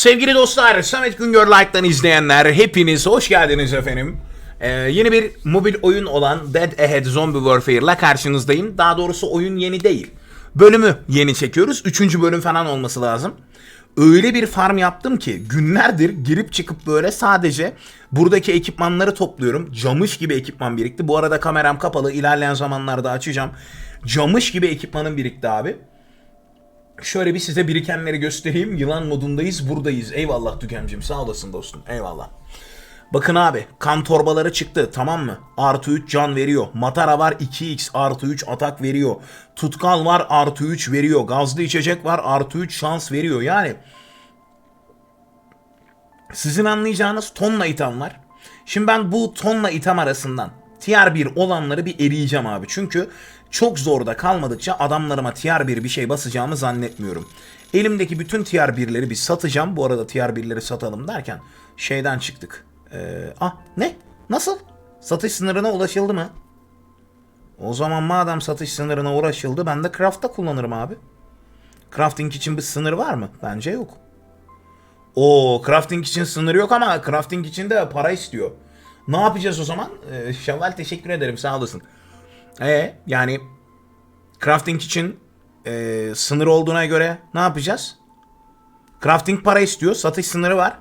Sevgili dostlar, Samet Güngör Like'dan izleyenler hepiniz hoş geldiniz efendim. Ee, yeni bir mobil oyun olan Dead Ahead Zombie Warfare ile karşınızdayım. Daha doğrusu oyun yeni değil. Bölümü yeni çekiyoruz. Üçüncü bölüm falan olması lazım. Öyle bir farm yaptım ki günlerdir girip çıkıp böyle sadece buradaki ekipmanları topluyorum. Camış gibi ekipman birikti. Bu arada kameram kapalı. İlerleyen zamanlarda açacağım. Camış gibi ekipmanım birikti abi. Şöyle bir size birikenleri göstereyim. Yılan modundayız, buradayız. Eyvallah Tükemcim, sağ olasın dostum. Eyvallah. Bakın abi, kan torbaları çıktı, tamam mı? Artı 3 can veriyor. Matara var 2x, artı 3 atak veriyor. Tutkal var, artı 3 veriyor. Gazlı içecek var, artı 3 şans veriyor. Yani sizin anlayacağınız tonla item var. Şimdi ben bu tonla item arasından tier 1 olanları bir eleyeceğim abi. Çünkü çok zorda kalmadıkça adamlarıma tier 1 bir şey basacağımı zannetmiyorum. Elimdeki bütün tier 1'leri bir satacağım. Bu arada tier 1'leri satalım derken şeyden çıktık. Ee, ah ne? Nasıl? Satış sınırına ulaşıldı mı? O zaman madem satış sınırına ulaşıldı ben de craft'ta kullanırım abi. Crafting için bir sınır var mı? Bence yok. O crafting için sınır yok ama crafting için de para istiyor. Ne yapacağız o zaman? Ee, Şevval teşekkür ederim sağ olasın. E yani crafting için e, sınır olduğuna göre ne yapacağız? Crafting para istiyor, satış sınırı var.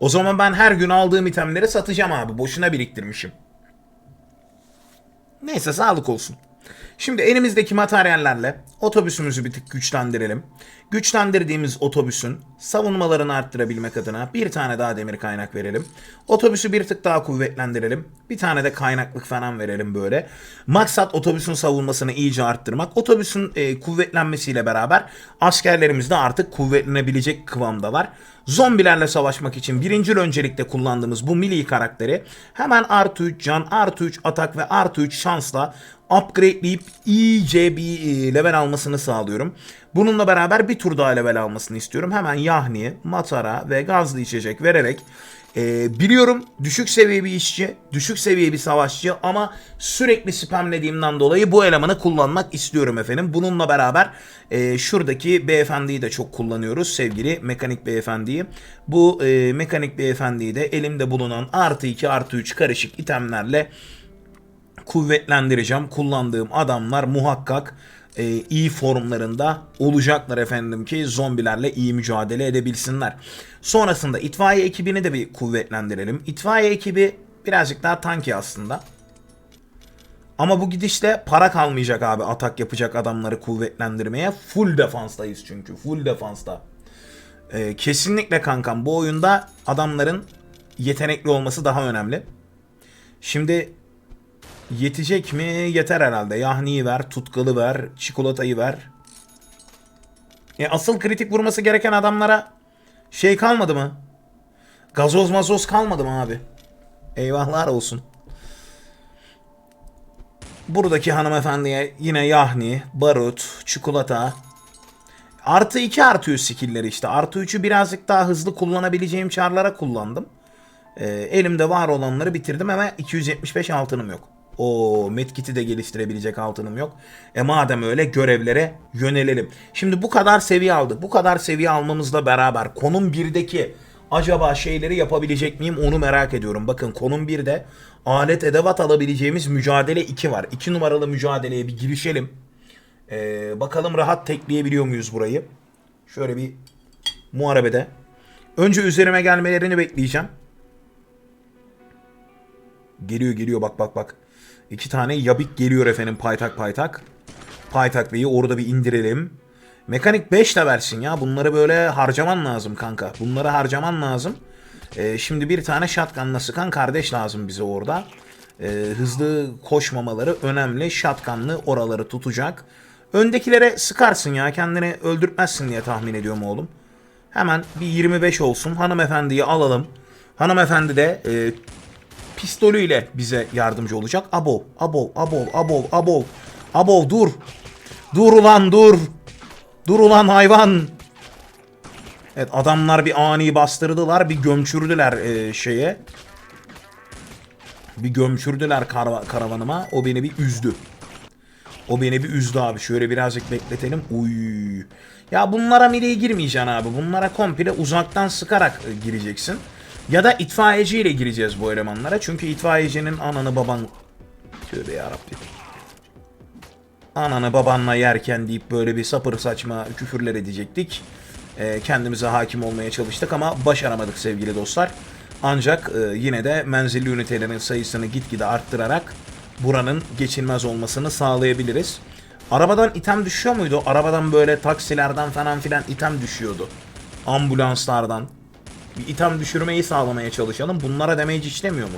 O zaman ben her gün aldığım itemleri satacağım abi. Boşuna biriktirmişim. Neyse sağlık olsun. Şimdi elimizdeki materyallerle otobüsümüzü bir tık güçlendirelim. Güçlendirdiğimiz otobüsün savunmalarını arttırabilmek adına bir tane daha demir kaynak verelim. Otobüsü bir tık daha kuvvetlendirelim. Bir tane de kaynaklık falan verelim böyle. Maksat otobüsün savunmasını iyice arttırmak. Otobüsün e, kuvvetlenmesiyle beraber askerlerimiz de artık kuvvetlenebilecek kıvamdalar. Zombilerle savaşmak için birinci öncelikle kullandığımız bu milli karakteri hemen artı 3 can, artı 3 atak ve artı 3 şansla upgradeleyip iyice bir e, level almasını sağlıyorum. Bununla beraber bir tur daha level almasını istiyorum. Hemen Yahni, Matara ve gazlı içecek vererek e, biliyorum düşük seviye bir işçi, düşük seviye bir savaşçı ama sürekli spamlediğimden dolayı bu elemanı kullanmak istiyorum efendim. Bununla beraber e, şuradaki beyefendiyi de çok kullanıyoruz sevgili mekanik beyefendiyi. Bu e, mekanik beyefendiyi de elimde bulunan artı 2 artı 3 karışık itemlerle kuvvetlendireceğim. Kullandığım adamlar muhakkak e, iyi formlarında olacaklar efendim ki zombilerle iyi mücadele edebilsinler. Sonrasında itfaiye ekibini de bir kuvvetlendirelim. İtfaiye ekibi birazcık daha tanki aslında. Ama bu gidişle para kalmayacak abi atak yapacak adamları kuvvetlendirmeye. Full defanstayız çünkü. Full defansta. Ee, kesinlikle kankam bu oyunda adamların yetenekli olması daha önemli. Şimdi Yetecek mi? Yeter herhalde. Yahni'yi ver, tutkalı ver, çikolatayı ver. E asıl kritik vurması gereken adamlara şey kalmadı mı? Gazoz mazoz kalmadı mı abi? Eyvahlar olsun. Buradaki hanımefendiye yine yahni, barut, çikolata. Artı 2 artı 3 skillleri işte. Artı 3'ü birazcık daha hızlı kullanabileceğim çarlara kullandım. Ee, elimde var olanları bitirdim ama 275 altınım yok. O medkit'i de geliştirebilecek altınım yok. E madem öyle görevlere yönelelim. Şimdi bu kadar seviye aldık. Bu kadar seviye almamızla beraber konum 1'deki acaba şeyleri yapabilecek miyim onu merak ediyorum. Bakın konum 1'de alet edevat alabileceğimiz mücadele 2 var. 2 numaralı mücadeleye bir girişelim. Ee, bakalım rahat tekleyebiliyor muyuz burayı. Şöyle bir muharebede. Önce üzerime gelmelerini bekleyeceğim. Geliyor geliyor bak bak bak. İki tane yabik geliyor efendim paytak paytak. Paytak Bey'i orada bir indirelim. Mekanik 5 de versin ya. Bunları böyle harcaman lazım kanka. Bunları harcaman lazım. Ee, şimdi bir tane shotgunla sıkan kardeş lazım bize orada. Ee, hızlı koşmamaları önemli. Shotgunlı oraları tutacak. Öndekilere sıkarsın ya. Kendini öldürtmezsin diye tahmin ediyorum oğlum. Hemen bir 25 olsun. Hanımefendiyi alalım. Hanımefendi de e, pistolüyle bize yardımcı olacak. Abo, abo, abo, abo, abo. Abo dur. Dur ulan dur. Dur ulan hayvan. Evet adamlar bir ani bastırdılar. Bir gömçürdüler e, şeye. Bir gömçürdüler kara- karavanıma. O beni bir üzdü. O beni bir üzdü abi. Şöyle birazcık bekletelim. Uy. Ya bunlara mileye girmeyeceksin abi. Bunlara komple uzaktan sıkarak e, gireceksin. Ya da itfaiyeciyle gireceğiz bu elemanlara. Çünkü itfaiyecinin ananı baban... Tövbe yarabbim. Ananı babanla yerken deyip böyle bir sapır saçma küfürler edecektik. Ee, kendimize hakim olmaya çalıştık ama başaramadık sevgili dostlar. Ancak e, yine de menzilli ünitelerin sayısını gitgide arttırarak buranın geçilmez olmasını sağlayabiliriz. Arabadan item düşüyor muydu? Arabadan böyle taksilerden falan filan item düşüyordu. Ambulanslardan. Bir item düşürmeyi sağlamaya çalışalım. Bunlara damage işlemiyor mu?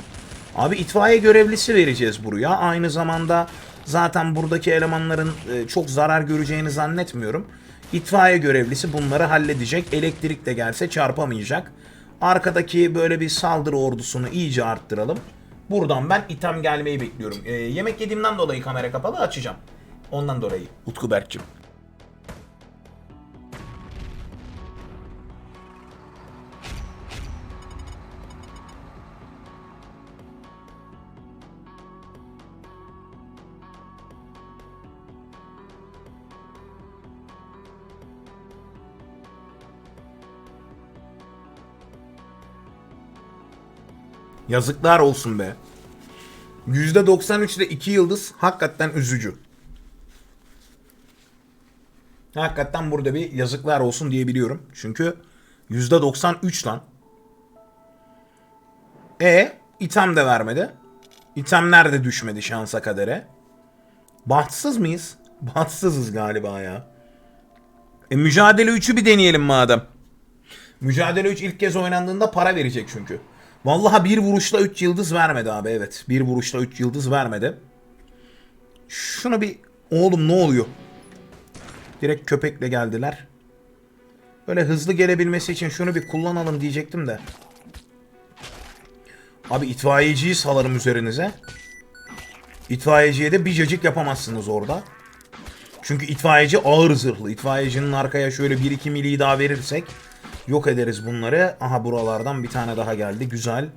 Abi itfaiye görevlisi vereceğiz buraya. Aynı zamanda zaten buradaki elemanların e, çok zarar göreceğini zannetmiyorum. İtfaiye görevlisi bunları halledecek. Elektrik de gelse çarpamayacak. Arkadaki böyle bir saldırı ordusunu iyice arttıralım. Buradan ben item gelmeyi bekliyorum. E, yemek yediğimden dolayı kamera kapalı açacağım. Ondan dolayı. Utku Berk'cim. Yazıklar olsun be. %93'de 2 yıldız hakikaten üzücü. Hakikaten burada bir yazıklar olsun diyebiliyorum. Çünkü %93 lan. E item de vermedi. İtemler de düşmedi şansa kadere. Bahtsız mıyız? Bahtsızız galiba ya. E mücadele 3'ü bir deneyelim madem. Mücadele 3 ilk kez oynandığında para verecek çünkü. Vallahi bir vuruşla 3 yıldız vermedi abi evet. Bir vuruşla 3 yıldız vermedi. Şunu bir... Oğlum ne oluyor? Direkt köpekle geldiler. Böyle hızlı gelebilmesi için şunu bir kullanalım diyecektim de. Abi itfaiyeciyi salarım üzerinize. İtfaiyeciye de bir cacık yapamazsınız orada. Çünkü itfaiyeci ağır zırhlı. İtfaiyecinin arkaya şöyle 1-2 miliyi daha verirsek yok ederiz bunları. Aha buralardan bir tane daha geldi. Güzel.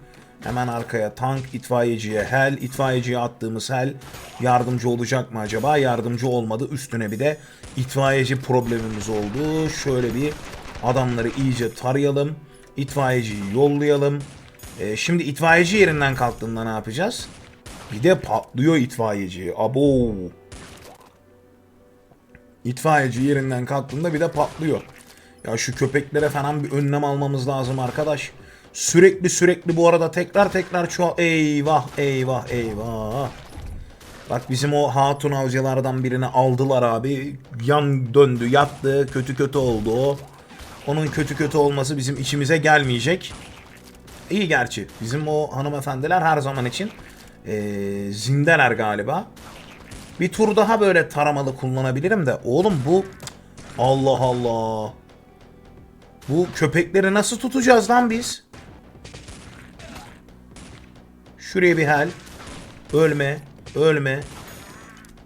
Hemen arkaya tank, itfaiyeciye hel, itfaiyeciye attığımız hel yardımcı olacak mı acaba? Yardımcı olmadı. Üstüne bir de itfaiyeci problemimiz oldu. Şöyle bir adamları iyice tarayalım. İtfaiyeciyi yollayalım. Ee, şimdi itfaiyeci yerinden kalktığında ne yapacağız? Bir de patlıyor itfaiyeci. Abo. İtfaiyeci yerinden kalktığında bir de patlıyor. Ya şu köpeklere falan bir önlem almamız lazım arkadaş. Sürekli sürekli bu arada tekrar tekrar çoğal... Eyvah eyvah eyvah. Bak bizim o hatun avcılardan birini aldılar abi. Yan döndü yattı. Kötü kötü oldu o. Onun kötü kötü olması bizim içimize gelmeyecek. İyi gerçi. Bizim o hanımefendiler her zaman için ee, zindeler galiba. Bir tur daha böyle taramalı kullanabilirim de. Oğlum bu... Allah Allah. Bu köpekleri nasıl tutacağız lan biz? Şuraya bir hal. Ölme. Ölme.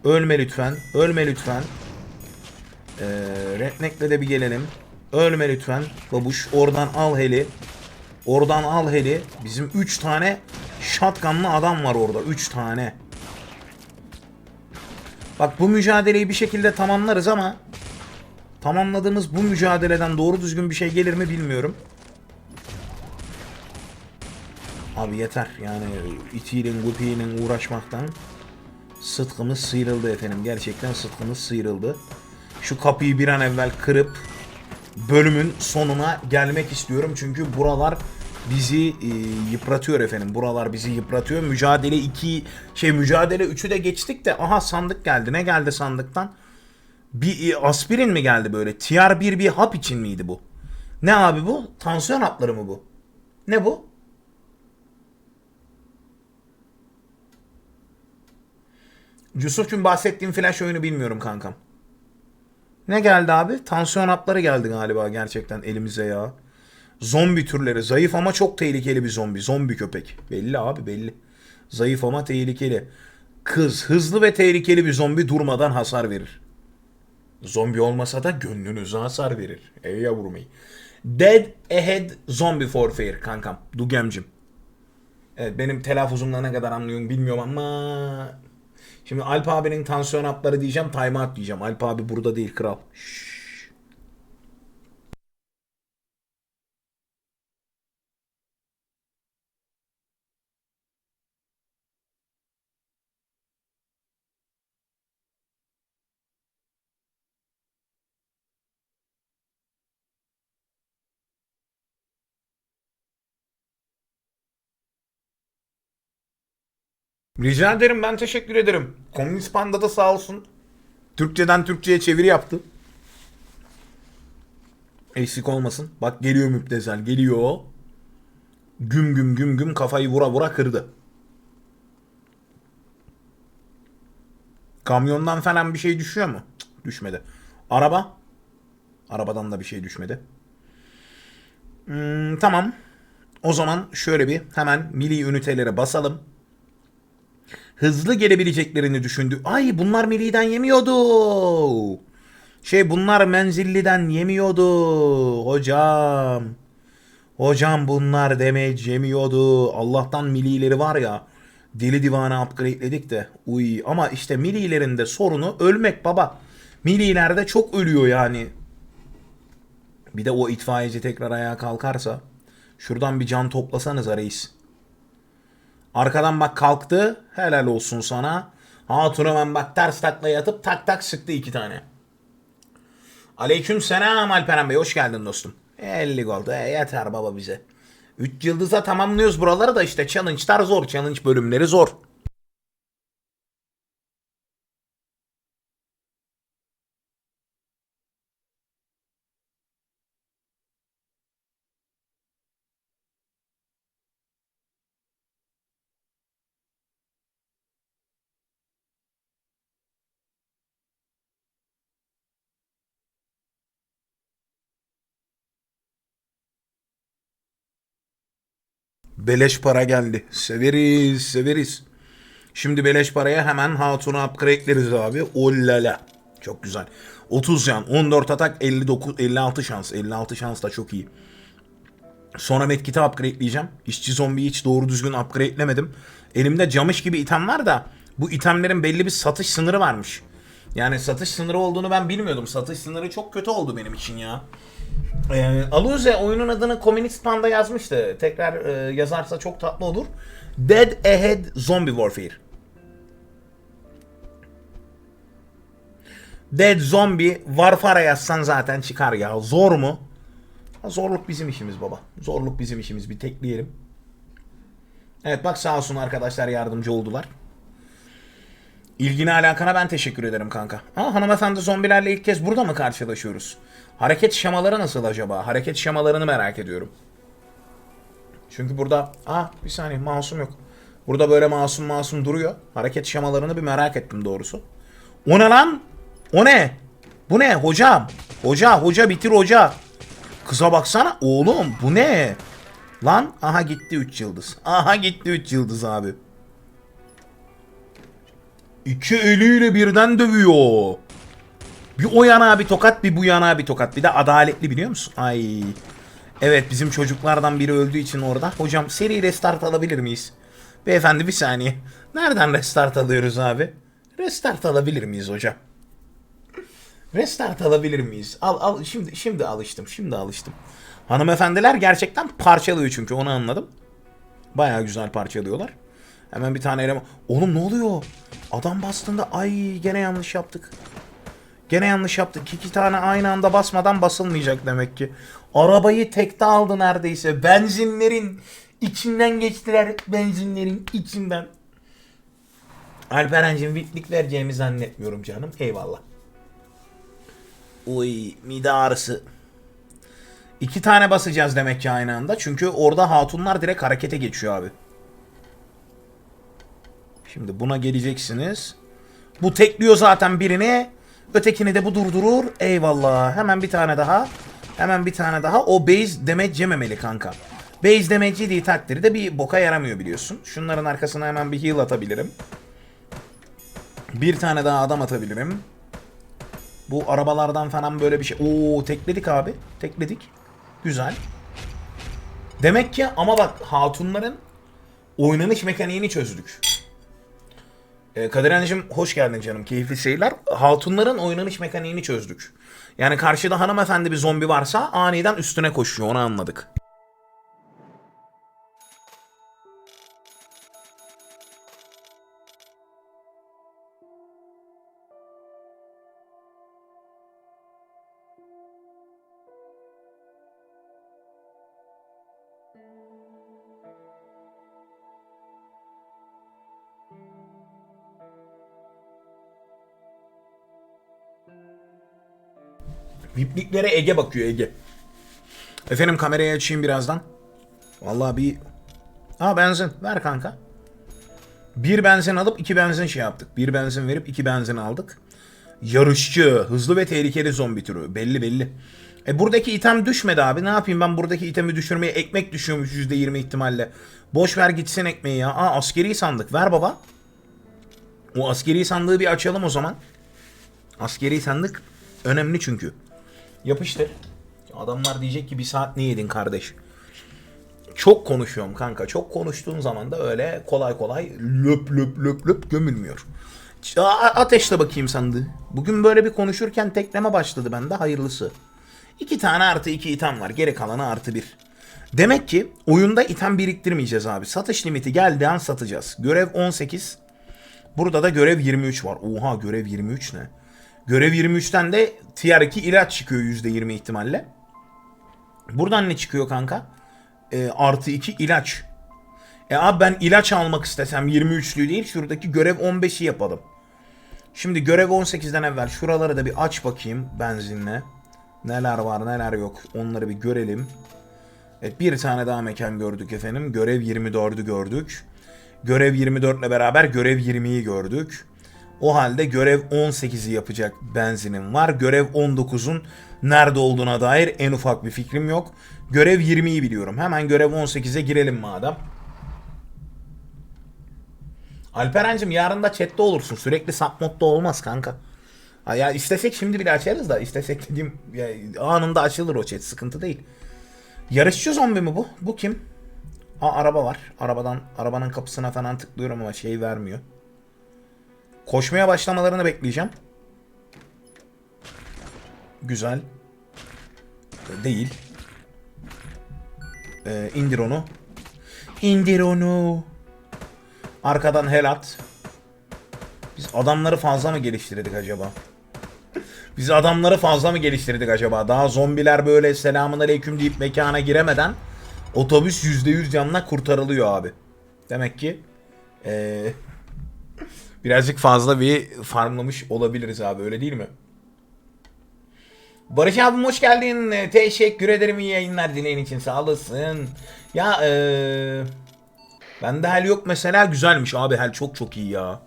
Ölme lütfen. Ölme lütfen. Ee, Redneck'le de bir gelelim. Ölme lütfen. Babuş oradan al heli. Oradan al heli. Bizim 3 tane shotgunlı adam var orada. 3 tane. Bak bu mücadeleyi bir şekilde tamamlarız ama tamamladığımız bu mücadeleden doğru düzgün bir şey gelir mi bilmiyorum. Abi yeter yani itiyle gupiyle uğraşmaktan sıtkımız sıyrıldı efendim. Gerçekten sıtkımız sıyrıldı. Şu kapıyı bir an evvel kırıp bölümün sonuna gelmek istiyorum. Çünkü buralar bizi e, yıpratıyor efendim. Buralar bizi yıpratıyor. Mücadele 2 şey mücadele 3'ü de geçtik de aha sandık geldi. Ne geldi sandıktan? Bir e, aspirin mi geldi böyle? TR1 bir hap için miydi bu? Ne abi bu? Tansiyon hapları mı bu? Ne bu? Yusuf'cum bahsettiğim flash oyunu bilmiyorum kankam. Ne geldi abi? Tansiyon hapları geldi galiba gerçekten elimize ya. Zombi türleri. Zayıf ama çok tehlikeli bir zombi. Zombi köpek. Belli abi belli. Zayıf ama tehlikeli. Kız hızlı ve tehlikeli bir zombi durmadan hasar verir. Zombi olmasa da gönlünüze hasar verir. Ey yavrum ey. Dead Ahead Zombie Warfare kankam. Dugemcim. Evet benim telaffuzumla ne kadar anlıyorum bilmiyorum ama Şimdi Alp abinin tansiyon hapları diyeceğim, time out diyeceğim. Alp abi burada değil kral. Şşş. Rica ederim ben teşekkür ederim. Komünist Panda da sağ olsun. Türkçeden Türkçe'ye çeviri yaptı. Eksik olmasın. Bak geliyor müptezel geliyor. Güm güm güm güm kafayı vura vura kırdı. Kamyondan falan bir şey düşüyor mu? Düşmedi. Araba? Arabadan da bir şey düşmedi. Hmm, tamam. O zaman şöyle bir hemen milli ünitelere basalım hızlı gelebileceklerini düşündü. Ay bunlar Milli'den yemiyordu. Şey bunlar menzilliden yemiyordu. Hocam. Hocam bunlar damage yemiyordu. Allah'tan millileri var ya. Deli divana upgrade'ledik de. Uy ama işte millilerin de sorunu ölmek baba. Millilerde çok ölüyor yani. Bir de o itfaiyeci tekrar ayağa kalkarsa. Şuradan bir can toplasanız reis. Arkadan bak kalktı. Helal olsun sana. Hatun hemen bak ters takla yatıp tak tak sıktı iki tane. Aleyküm selam Alperen Bey. Hoş geldin dostum. 50 gol. E, yeter baba bize. 3 yıldıza tamamlıyoruz buraları da işte challenge'lar zor. Challenge bölümleri zor. Beleş para geldi. Severiz, severiz. Şimdi beleş paraya hemen Hatun'u upgrade'leriz abi. Ollala. Çok güzel. 30 can, 14 atak, 59, 56 şans. 56 şans da çok iyi. Sonra medkit'i upgrade'leyeceğim. İşçi zombiyi hiç doğru düzgün upgrade'lemedim. Elimde camış gibi item var da bu itemlerin belli bir satış sınırı varmış. Yani satış sınırı olduğunu ben bilmiyordum. Satış sınırı çok kötü oldu benim için ya. Ee, Aluze oyunun adını Communist Panda yazmıştı. Tekrar e, yazarsa çok tatlı olur. Dead Ahead Zombie Warfare. Dead Zombie Warfare yazsan zaten çıkar ya. Zor mu? Ha, zorluk bizim işimiz baba. Zorluk bizim işimiz. Bir tekleyelim. Evet bak sağ olsun arkadaşlar yardımcı oldular. İlgine alakana ben teşekkür ederim kanka. Aa hanımefendi zombilerle ilk kez burada mı karşılaşıyoruz? Hareket şemaları nasıl acaba? Hareket şemalarını merak ediyorum. Çünkü burada... Aa bir saniye masum yok. Burada böyle masum masum duruyor. Hareket şemalarını bir merak ettim doğrusu. O ne lan? O ne? Bu ne hocam? Hoca hoca bitir hoca. Kıza baksana. Oğlum bu ne? Lan aha gitti 3 yıldız. Aha gitti 3 yıldız abi. İki eliyle birden dövüyor. Bir o yana bir tokat bir bu yana bir tokat. Bir de adaletli biliyor musun? Ay. Evet bizim çocuklardan biri öldüğü için orada. Hocam seri restart alabilir miyiz? Beyefendi bir saniye. Nereden restart alıyoruz abi? Restart alabilir miyiz hocam? Restart alabilir miyiz? Al al şimdi şimdi alıştım. Şimdi alıştım. Hanımefendiler gerçekten parçalıyor çünkü onu anladım. Baya güzel parçalıyorlar. Hemen bir tane eleman. Oğlum ne oluyor? Adam bastığında ay gene yanlış yaptık. Gene yanlış yaptık. İki tane aynı anda basmadan basılmayacak demek ki. Arabayı tekte aldı neredeyse. Benzinlerin içinden geçtiler. Benzinlerin içinden. Alperen'cim vitlik vereceğimi zannetmiyorum canım. Eyvallah. Uy mide ağrısı. İki tane basacağız demek ki aynı anda. Çünkü orada hatunlar direkt harekete geçiyor abi. Şimdi buna geleceksiniz. Bu tekliyor zaten birini. Ötekini de bu durdurur. Eyvallah. Hemen bir tane daha. Hemen bir tane daha. O base damage yememeli kanka. Base damage yediği takdirde bir boka yaramıyor biliyorsun. Şunların arkasına hemen bir heal atabilirim. Bir tane daha adam atabilirim. Bu arabalardan falan böyle bir şey. Oo tekledik abi. Tekledik. Güzel. Demek ki ama bak hatunların oynanış mekaniğini çözdük. Ee, Kadir Anneciğim hoş geldin canım. Keyifli seyirler. Hatunların oynanış mekaniğini çözdük. Yani karşıda hanımefendi bir zombi varsa aniden üstüne koşuyor onu anladık. Vipliklere Ege bakıyor Ege. Efendim kamerayı açayım birazdan. Vallahi bir... Aa benzin. Ver kanka. Bir benzin alıp iki benzin şey yaptık. Bir benzin verip iki benzin aldık. Yarışçı, hızlı ve tehlikeli zombi türü. Belli belli. E buradaki item düşmedi abi. Ne yapayım ben buradaki itemi düşürmeye ekmek düşüyormuş %20 ihtimalle. Boş ver gitsin ekmeği ya. Aa askeri sandık. Ver baba. O askeri sandığı bir açalım o zaman. Askeri sandık önemli çünkü. Yapıştır. Adamlar diyecek ki bir saat ne yedin kardeş? Çok konuşuyorum kanka. Çok konuştuğun zaman da öyle kolay kolay löp löp löp löp gömülmüyor. Aa, ateşle bakayım sandığı. Bugün böyle bir konuşurken tekleme başladı bende hayırlısı. İki tane artı iki item var. Geri kalanı artı bir. Demek ki oyunda item biriktirmeyeceğiz abi. Satış limiti geldiği an satacağız. Görev 18. Burada da görev 23 var. Oha görev 23 ne? Görev 23'ten de tier 2 ilaç çıkıyor %20 ihtimalle. Buradan ne çıkıyor kanka? E, artı 2 ilaç. E abi ben ilaç almak istesem 23'lü değil şuradaki görev 15'i yapalım. Şimdi görev 18'den evvel şuraları da bir aç bakayım benzinle. Neler var neler yok onları bir görelim. Evet bir tane daha mekan gördük efendim. Görev 24'ü gördük. Görev 24 ile beraber görev 20'yi gördük. O halde görev 18'i yapacak benzinim var. Görev 19'un nerede olduğuna dair en ufak bir fikrim yok. Görev 20'yi biliyorum. Hemen görev 18'e girelim madem. Alperen'cim yarın da chatte olursun. Sürekli sub modda olmaz kanka. Ha ya istesek şimdi bile açarız da istesek dediğim ya, anında açılır o chat sıkıntı değil. Yarışçı zombi mi bu? Bu kim? Aa araba var. Arabadan arabanın kapısına falan tıklıyorum ama şey vermiyor. Koşmaya başlamalarını bekleyeceğim. Güzel. Değil. Ee, indir onu. İndir onu. Arkadan hel at. Biz adamları fazla mı geliştirdik acaba? Biz adamları fazla mı geliştirdik acaba? Daha zombiler böyle selamun aleyküm deyip mekana giremeden otobüs %100 canına kurtarılıyor abi. Demek ki ee, birazcık fazla bir farmlamış olabiliriz abi öyle değil mi? Barış abim hoş geldin. Ee, Teşekkür ederim iyi yayınlar dileğin için sağ olasın. Ya eee... Bende hel yok mesela güzelmiş abi hel çok çok iyi ya.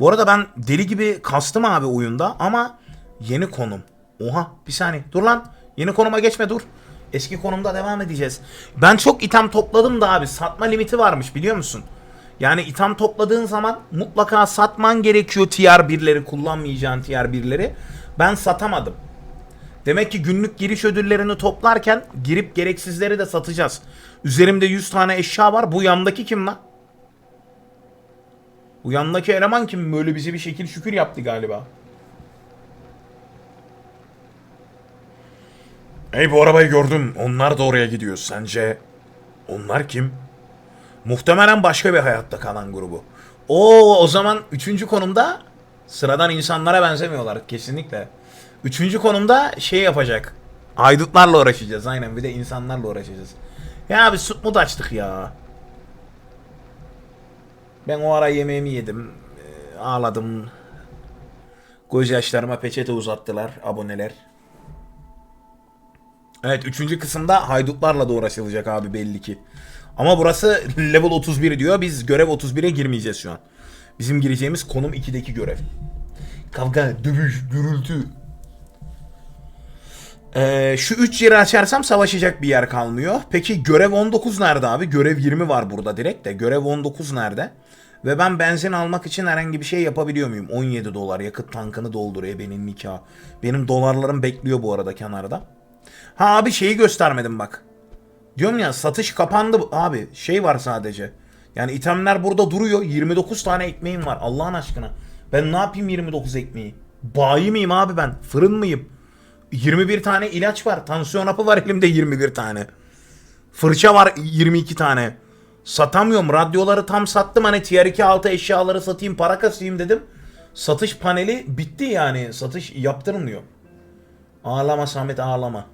Bu arada ben deli gibi kastım abi oyunda ama yeni konum. Oha bir saniye dur lan. Yeni konuma geçme dur. Eski konumda devam edeceğiz. Ben çok item topladım da abi satma limiti varmış biliyor musun? Yani item topladığın zaman mutlaka satman gerekiyor tier 1'leri kullanmayacağın tier 1'leri. Ben satamadım. Demek ki günlük giriş ödüllerini toplarken girip gereksizleri de satacağız. Üzerimde 100 tane eşya var. Bu yandaki kim lan? Bu yandaki eleman kim? Böyle bize bir şekil şükür yaptı galiba. Ey bu arabayı gördüm. Onlar da oraya gidiyor. Sence onlar kim? Muhtemelen başka bir hayatta kalan grubu. Oo o zaman üçüncü konumda sıradan insanlara benzemiyorlar kesinlikle. Üçüncü konumda şey yapacak. Haydutlarla uğraşacağız aynen bir de insanlarla uğraşacağız. Ya abi süt mut açtık ya. Ben o ara yemeğimi yedim. Ee, ağladım. Göz yaşlarıma peçete uzattılar aboneler. Evet üçüncü kısımda haydutlarla da uğraşılacak abi belli ki. Ama burası level 31 diyor. Biz görev 31'e girmeyeceğiz şu an. Bizim gireceğimiz konum 2'deki görev. Kavga, dövüş, gürültü. Ee, şu 3 yeri açarsam savaşacak bir yer kalmıyor. Peki görev 19 nerede abi? Görev 20 var burada direkt de. Görev 19 nerede? Ve ben benzin almak için herhangi bir şey yapabiliyor muyum? 17 dolar yakıt tankını dolduruyor benim nikah. Benim dolarlarım bekliyor bu arada kenarda. Ha abi şeyi göstermedim bak. Diyorum ya satış kapandı abi. Şey var sadece. Yani itemler burada duruyor. 29 tane ekmeğim var Allah'ın aşkına. Ben ne yapayım 29 ekmeği? Bayi miyim abi ben? Fırın mıyım? 21 tane ilaç var. Tansiyon hapı var elimde 21 tane. Fırça var 22 tane. Satamıyorum. Radyoları tam sattım. Hani tier 2 altı eşyaları satayım para kasayım dedim. Satış paneli bitti yani. Satış yaptırmıyor. Ağlama Samet ağlama.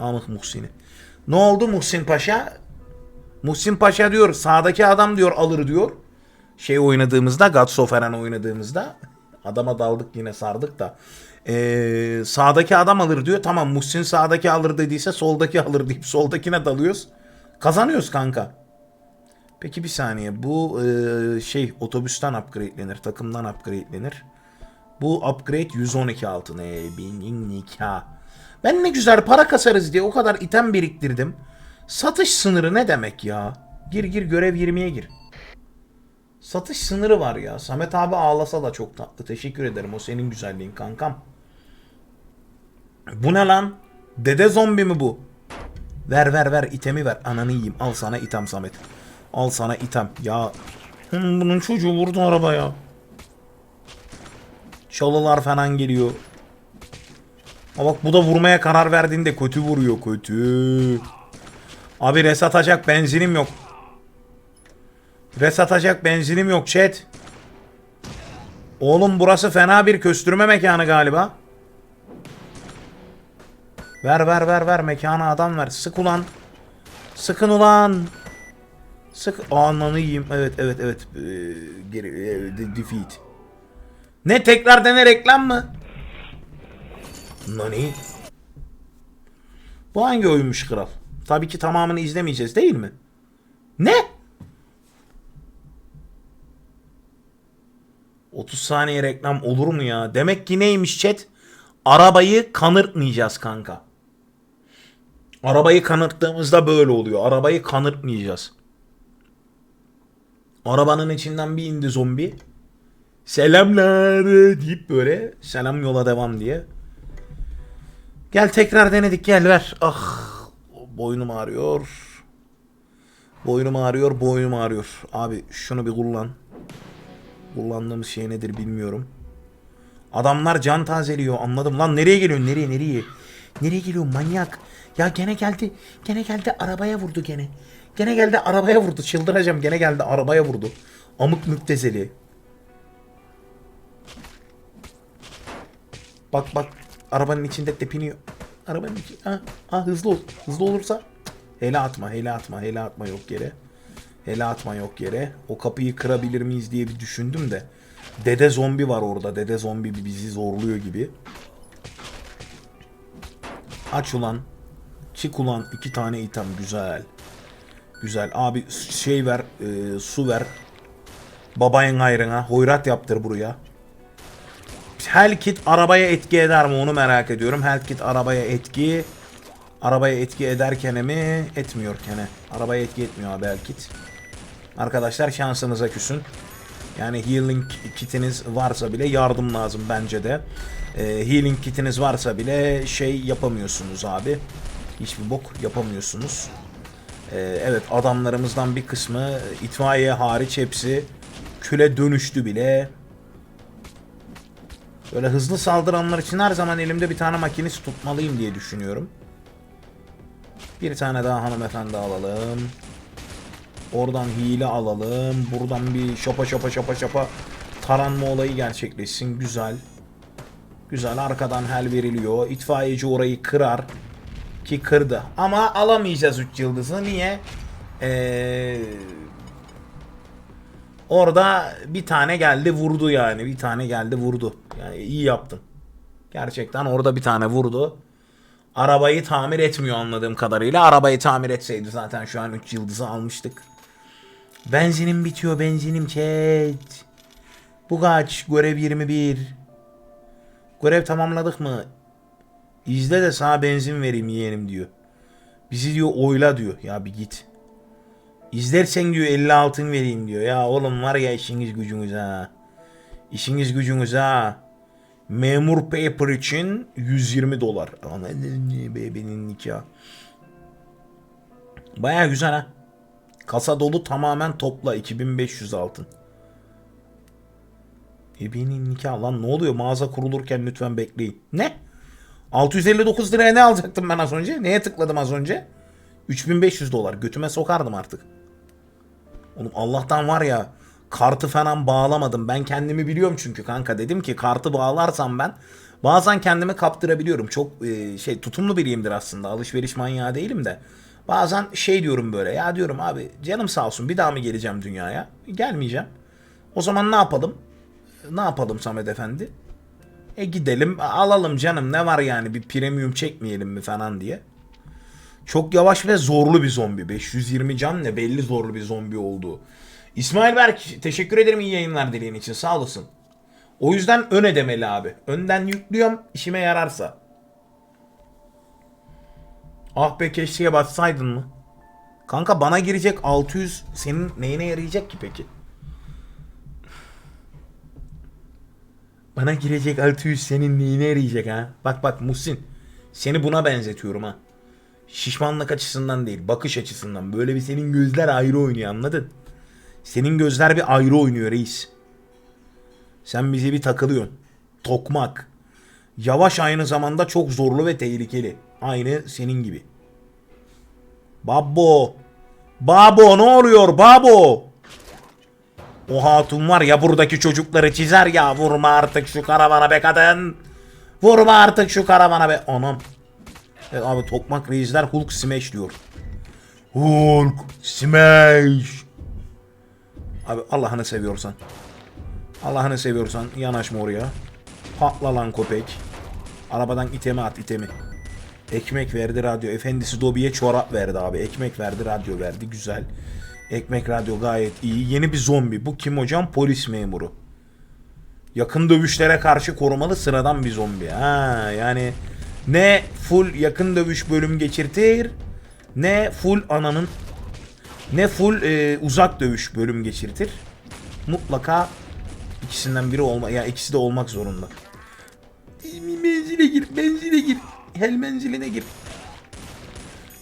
Amık Muhsin'i. Ne oldu Muhsin Paşa? Muhsin Paşa diyor sağdaki adam diyor alır diyor. Şey oynadığımızda Gods of Eren oynadığımızda adama daldık yine sardık da. Ee, sağdaki adam alır diyor. Tamam Muhsin sağdaki alır dediyse soldaki alır deyip soldakine dalıyoruz. Kazanıyoruz kanka. Peki bir saniye bu e, şey otobüsten upgrade'lenir takımdan upgrade'lenir. Bu upgrade 112 altın. E, bin nikah. Ben ne güzel para kasarız diye o kadar item biriktirdim. Satış sınırı ne demek ya? Gir gir görev 20'ye gir. Satış sınırı var ya. Samet abi ağlasa da çok tatlı. Teşekkür ederim. O senin güzelliğin kankam. Bu ne lan? Dede zombi mi bu? Ver ver ver itemi ver. Ananı yiyeyim. Al sana item Samet. Al sana item. Ya Hmm, bunun çocuğu vurdu arabaya. Çalılar falan geliyor. Ama bak bu da vurmaya karar verdiğinde kötü vuruyor kötü. Abi res atacak benzinim yok. Res atacak benzinim yok chat. Oğlum burası fena bir köstürme mekanı galiba. Ver ver ver ver mekana adam ver. Sık ulan. Sıkın ulan. Sık ananı yiyeyim. Evet evet evet. Ee, geri, e, de- defeat. Ne tekrar dene reklam mı? Nani? Bu hangi oyunmuş kral? Tabii ki tamamını izlemeyeceğiz değil mi? Ne? 30 saniye reklam olur mu ya? Demek ki neymiş chat? Arabayı kanırtmayacağız kanka. Arabayı kanırttığımızda böyle oluyor. Arabayı kanırtmayacağız. Arabanın içinden bir indi zombi. Selamlar deyip böyle selam yola devam diye. Gel tekrar denedik gel ver. Ah boynum ağrıyor. Boynum ağrıyor boynum ağrıyor. Abi şunu bir kullan. Kullandığımız şey nedir bilmiyorum. Adamlar can tazeliyor anladım. Lan nereye geliyorsun nereye nereye? Nereye geliyor manyak? Ya gene geldi. Gene geldi arabaya vurdu gene. Gene geldi arabaya vurdu. Çıldıracağım gene geldi arabaya vurdu. Amık müptezeli. Bak bak arabanın içinde tepiniyor. Arabanın içi. Ha, ha hızlı ol. Hızlı olursa hele atma, hele atma, hele atma yok yere. Hele atma yok yere. O kapıyı kırabilir miyiz diye bir düşündüm de. Dede zombi var orada. Dede zombi bizi zorluyor gibi. Aç ulan. Çık ulan. iki tane item. Güzel. Güzel. Abi şey ver. e, su ver. Babayın hayrına. Hoyrat yaptır buraya. Hellkit arabaya etki eder mi onu merak ediyorum. Hellkit arabaya etki arabaya etki ederken mi etmiyorken arabaya etki etmiyor abi Hellkit. Arkadaşlar şansınıza küsün. Yani healing kitiniz varsa bile yardım lazım bence de. Ee, healing kitiniz varsa bile şey yapamıyorsunuz abi. Hiçbir bok yapamıyorsunuz. Ee, evet adamlarımızdan bir kısmı itfaiye hariç hepsi küle dönüştü bile. Böyle hızlı saldıranlar için her zaman elimde bir tane makinist tutmalıyım diye düşünüyorum. Bir tane daha hanımefendi alalım. Oradan hile alalım. Buradan bir şapa şapa şapa şapa taranma olayı gerçekleşsin. Güzel. Güzel arkadan hel veriliyor. İtfaiyeci orayı kırar. Ki kırdı. Ama alamayacağız 3 yıldızı. Niye? Eee... Orada bir tane geldi vurdu yani. Bir tane geldi vurdu. Yani iyi yaptın. Gerçekten orada bir tane vurdu. Arabayı tamir etmiyor anladığım kadarıyla. Arabayı tamir etseydi zaten şu an 3 yıldızı almıştık. Benzinim bitiyor benzinim chat. Bu kaç? Görev 21. Görev tamamladık mı? İzle de sana benzin vereyim yeğenim diyor. Bizi diyor oyla diyor. Ya bir git. İzlersen diyor 50 altın vereyim diyor. Ya oğlum var ya işiniz gücünüz ha. İşiniz gücünüz ha. Memur paper için 120 dolar. Ana bebeğin nikah. Baya güzel ha. Kasa dolu tamamen topla 2500 altın. Ebenin nikah lan ne oluyor mağaza kurulurken lütfen bekleyin. Ne? 659 liraya ne alacaktım ben az önce? Neye tıkladım az önce? 3500 dolar. Götüme sokardım artık. Oğlum Allah'tan var ya kartı falan bağlamadım. Ben kendimi biliyorum çünkü kanka. Dedim ki kartı bağlarsam ben bazen kendimi kaptırabiliyorum. Çok e, şey tutumlu biriyimdir aslında. Alışveriş manyağı değilim de. Bazen şey diyorum böyle. Ya diyorum abi canım sağ olsun bir daha mı geleceğim dünyaya? Gelmeyeceğim. O zaman ne yapalım? Ne yapalım Samet Efendi? E gidelim alalım canım ne var yani bir premium çekmeyelim mi falan diye. Çok yavaş ve zorlu bir zombi. 520 can ne belli zorlu bir zombi olduğu. İsmail Berk teşekkür ederim iyi yayınlar dileğin için sağ olasın. O yüzden ön ödemeli abi. Önden yüklüyorum işime yararsa. Ah be keşke bassaydın mı? Kanka bana girecek 600 senin neyine yarayacak ki peki? Bana girecek 600 senin neyine yarayacak ha? Bak bak Muhsin. Seni buna benzetiyorum ha. Şişmanlık açısından değil, bakış açısından. Böyle bir senin gözler ayrı oynuyor anladın? Senin gözler bir ayrı oynuyor reis. Sen bize bir takılıyorsun. Tokmak. Yavaş aynı zamanda çok zorlu ve tehlikeli. Aynı senin gibi. Babbo. Babo ne oluyor babo? O hatun var ya buradaki çocukları çizer ya vurma artık şu karavana be kadın. Vurma artık şu karavana be. Anam. E, abi tokmak reisler Hulk smash diyor. Hulk smash. Abi Allah'ını seviyorsan. Allah'ını seviyorsan yanaşma oraya. Patla lan köpek. Arabadan itemi at itemi. Ekmek verdi radyo. Efendisi Dobi'ye çorap verdi abi. Ekmek verdi radyo verdi. Güzel. Ekmek radyo gayet iyi. Yeni bir zombi. Bu kim hocam? Polis memuru. Yakın dövüşlere karşı korumalı sıradan bir zombi. Ha yani ne full yakın dövüş bölüm geçirtir ne full ananın ne full e, uzak dövüş bölüm geçirtir. Mutlaka ikisinden biri olma ya ikisi de olmak zorunda. Menzile gir, menzile gir. Hel menziline gir.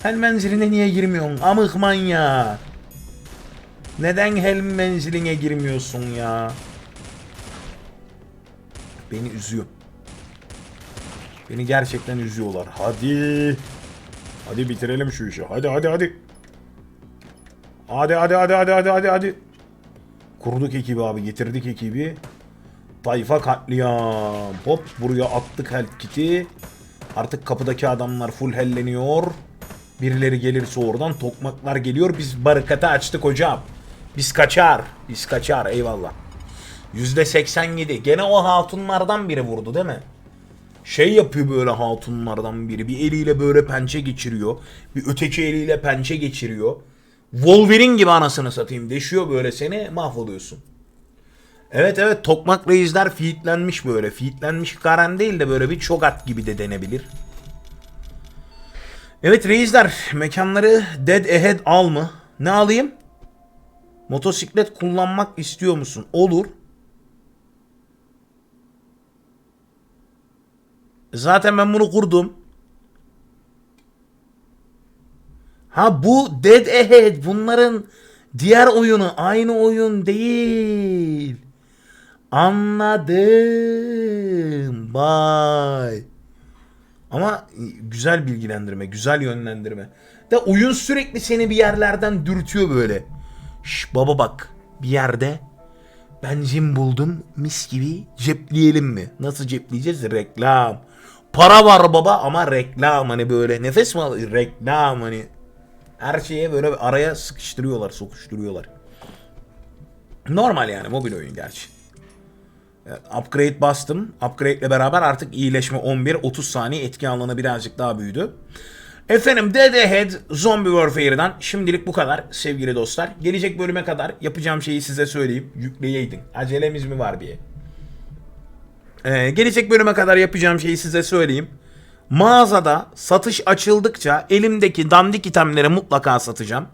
Hel menziline niye girmiyorsun? Amık manya. Neden hel menziline girmiyorsun ya? Beni üzüyor. Beni gerçekten üzüyorlar. Hadi. Hadi bitirelim şu işi. Hadi hadi hadi. Hadi hadi hadi hadi hadi hadi hadi. Kurduk ekibi abi. Getirdik ekibi. Tayfa katliam. Hop buraya attık health kit'i. Artık kapıdaki adamlar full helleniyor. Birileri gelirse oradan tokmaklar geliyor. Biz barikatı açtık hocam. Biz kaçar. Biz kaçar eyvallah. %87. Gene o hatunlardan biri vurdu değil mi? Şey yapıyor böyle hatunlardan biri. Bir eliyle böyle pençe geçiriyor. Bir öteki eliyle pençe geçiriyor. Wolverine gibi anasını satayım. Deşiyor böyle seni mahvoluyorsun. Evet evet tokmak reisler fiitlenmiş böyle. Fiitlenmiş karen değil de böyle bir çogat gibi de denebilir. Evet reisler mekanları dead ahead al mı? Ne alayım? Motosiklet kullanmak istiyor musun? Olur. Zaten ben bunu kurdum. Ha bu Dead Ahead bunların diğer oyunu aynı oyun değil. Anladım. Bay. Ama güzel bilgilendirme, güzel yönlendirme. De oyun sürekli seni bir yerlerden dürtüyor böyle. Şş baba bak bir yerde benzin buldum mis gibi cepleyelim mi? Nasıl cepleyeceğiz? Reklam. Para var baba ama reklam hani böyle nefes mi alıyor? Reklam hani. Her şeye böyle araya sıkıştırıyorlar, sokuşturuyorlar. Normal yani mobil oyun gerçi. Upgrade bastım. Upgrade ile beraber artık iyileşme 11, 30 saniye etki alanı birazcık daha büyüdü. Efendim Dead Ahead Zombie Warfare'dan şimdilik bu kadar sevgili dostlar. Gelecek bölüme kadar yapacağım şeyi size söyleyeyim. Yükleyeydin. Acelemiz mi var diye. Ee, gelecek bölüme kadar yapacağım şeyi size söyleyeyim. Mağazada satış açıldıkça elimdeki dandik itemleri mutlaka satacağım.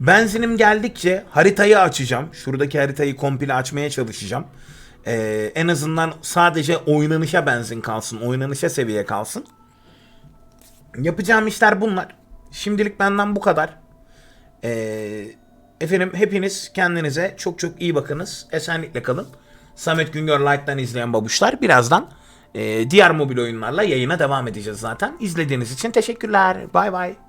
Benzinim geldikçe haritayı açacağım. Şuradaki haritayı komple açmaya çalışacağım. Ee, en azından sadece oynanışa benzin kalsın. Oynanışa seviye kalsın. Yapacağım işler bunlar. Şimdilik benden bu kadar. Ee, Efendim hepiniz kendinize çok çok iyi bakınız. Esenlikle kalın. Samet Güngör Light'tan izleyen babuşlar birazdan e, diğer mobil oyunlarla yayına devam edeceğiz zaten. İzlediğiniz için teşekkürler. Bay bay.